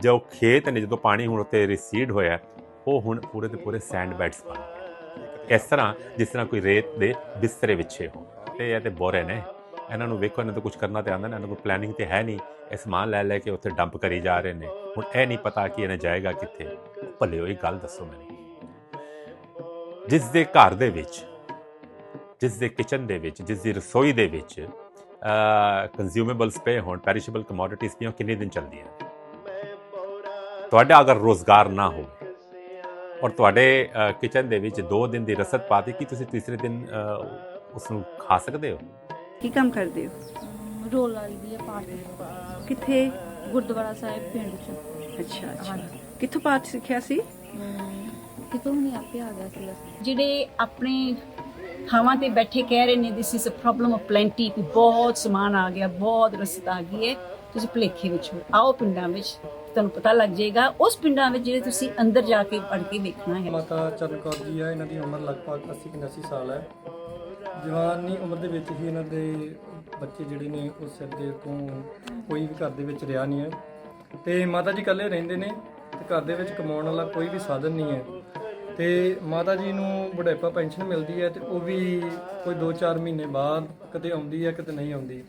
ਜੋ ਖੇਤ ਨੇ, ਜਦੋਂ ਪਾਣੀ ਹੁਣ ਉੱਤੇ ਰਿਸੀਡ ਹੋਇਆ, ਉਹ ਹੁਣ ਪੂਰੇ ਦੇ ਪੂਰੇ ਸੈਂਡ ਬੈਡਸ ਬਣ ਗਏ। ਇਸ ਤਰ੍ਹਾਂ ਜਿਸ ਤਰ੍ਹਾਂ ਕੋਈ ਰੇਤ ਦੇ ਬਿਸਤਰੇ ਵਿਛੇ ਹੋ ਤੇ ਇਹ ਤੇ ਬੋਰੇ ਨੇ। ਇਹਨਾਂ ਨੂੰ ਵੇਖੋ, ਇਹਨਾਂ ਤੋਂ ਕੁਝ ਕਰਨਾ ਤੇ ਆਉਂਦਾ ਨਾ, ਇਹਨਾਂ ਕੋਲ ਪਲੈਨਿੰਗ ਤੇ ਹੈ ਨਹੀਂ। ਇਹ ਸਮਾਨ ਲੈ ਲੈ ਕੇ ਉੱਥੇ ਡੰਪ ਕਰੀ ਜਾ ਰਹੇ ਨੇ। ਹੁਣ ਇਹ ਨਹੀਂ ਪਤਾ ਕਿ ਇਹਨੇ ਜਾਏਗਾ ਕਿੱਥੇ। ਭਲੇ ਹੋਈ ਗੱਲ ਦੱਸੋ ਮੈਨੂੰ। ਜਿਸ ਦੇ ਘਰ ਦੇ ਵਿੱਚ, ਜਿਸ ਦੇ ਕਿਚਨ ਦੇ ਵਿੱਚ, ਜਿਸ ਦੀ ਰਸੋਈ ਦੇ ਵਿੱਚ ਕੰਜ਼ਿਊਮੇਬਲਸ ਪਏ ਹੋਣ ਪੈਰਿਸ਼ੇਬਲ ਕਮੋਡਿਟੀਜ਼ ਪਈਆਂ ਕਿੰਨੇ ਦਿਨ ਚੱਲਦੀਆਂ ਤੁਹਾਡਾ ਅਗਰ ਰੋਜ਼ਗਾਰ ਨਾ ਹੋ ਔਰ ਤੁਹਾਡੇ ਕਿਚਨ ਦੇ ਵਿੱਚ 2 ਦਿਨ ਦੀ ਰਸਦ ਪਾਤੀ ਕਿ ਤੁਸੀਂ ਤੀਸਰੇ ਦਿਨ ਉਸ ਨੂੰ ਖਾ ਸਕਦੇ ਹੋ? ਕੀ ਕੰਮ ਕਰਦੇ ਹੋ? ਰੋਲ ਵਾਲੀ ਦੀ ਪਾਠ ਕਿੱਥੇ? ਗੁਰਦੁਆਰਾ ਸਾਹਿਬ ਪਿੰਡ ਚ। ਅੱਛਾ ਅੱਛਾ। ਕਿੱਥੋਂ ਪਾਠ ਸਿੱਖਿਆ ਸੀ? ਕਿਤੋਂ ਨਹੀਂ ਆਪੇ ਆ ਗਿਆ ਸੀ ਜਿਹੜੇ ਆਪਣੇ ਥਾਵਾਂ ਤੇ ਬੈਠੇ ਕਹਿ ਰਹੇ ਨੇ this is a problem of plenty ਕਿ ਬਹੁਤ ਸਮਾਨ ਆ ਗਿਆ ਬਹੁਤ ਰਸਦ ਆ ਗਈ ਹੈ। ਤੁਸੀਂ ਭੁਲੇਖੇ ਵਿੱਚ ਆਓ ਪਿੰਡਾਂ ਵਿੱਚ। ਤੁਹਾਨੂੰ ਪਤਾ ਲੱਗ ਜਾਏਗਾ, ਉਸ ਪਿੰਡਾਂ ਵਿੱਚ ਜਿਹੜੇ ਤੁਸੀਂ ਅੰਦਰ ਜਾ ਕੇ ਪੜ ਕੇ ਵੇਖਣਾ ਹੈ। ਮਾਤਾ ਚਰਨ ਕੌਰ ਜੀ ਹੈ, ਇਹਨਾਂ ਦੀ ਉਮਰ ਲਗਭਗ 80 85 ਸਾਲ ਹੈ। ਜਵਾਨੀ ਉਮਰ ਦੇ ਵਿੱਚ ਹੀ ਇਹਨਾਂ ਦੇ ਬੱਚੇ ਜਿਹੜੇ ਨੇ, ਉਹ ਸਿਰ ਦੇ ਤੋਂ ਕੋਈ ਵੀ ਘਰ ਦੇ ਵਿੱਚ ਰਿਹਾ ਨਹੀਂ ਹੈ। ਤੇ ਮਾਤਾ ਜੀ ਇਕੱਲੇ ਰਹਿੰਦੇ ਨੇ ਤੇ ਘਰ ਦੇ ਵਿੱਚ ਕਮਾਉਣ ਵਾਲਾ ਕੋਈ ਵੀ ਸਾਧਨ ਨਹੀਂ ਹੈ। ਤੇ ਮਾਤਾ ਜੀ ਨੂੰ ਬੁਢਾਪਾ ਪੈਨਸ਼ਨ ਮਿਲਦੀ ਹੈ ਤੇ ਉਹ ਵੀ ਕੋਈ 2-4 ਮਹੀਨੇ ਬਾਅਦ, ਕਦੇ ਆਉਂਦੀ ਹੈ, ਕਦੇ ਨਹੀਂ ਆਉਂਦੀ।